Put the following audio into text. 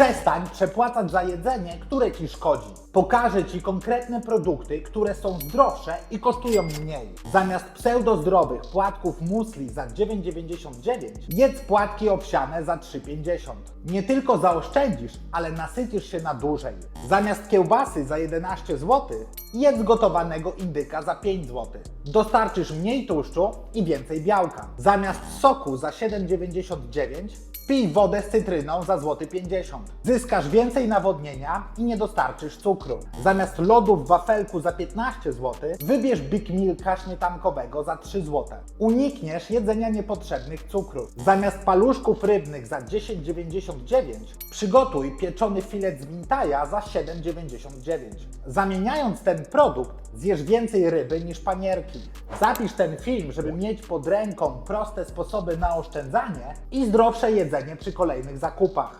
Przestań przepłacać za jedzenie, które ci szkodzi. Pokażę ci konkretne produkty, które są zdrowsze i kosztują mniej. Zamiast pseudozdrowych płatków musli za 9,99 jedz płatki owsiane za 3,50. Nie tylko zaoszczędzisz, ale nasycisz się na dłużej. Zamiast kiełbasy za 11 zł jedz gotowanego indyka za 5 zł. Dostarczysz mniej tłuszczu i więcej białka. Zamiast soku za 7,99 Pij wodę z cytryną za złoty 50. Zyskasz więcej nawodnienia i nie dostarczysz cukru. Zamiast lodu w wafelku za 15 zł, wybierz Big Milka śmietankowego za 3 zł. Unikniesz jedzenia niepotrzebnych cukrów. Zamiast paluszków rybnych za 10,99 przygotuj pieczony filet z mintaja za 7,99. Zamieniając ten produkt, zjesz więcej ryby niż panierki. Zapisz ten film, żeby mieć pod ręką proste sposoby na oszczędzanie i zdrowsze jedzenie przy kolejnych zakupach.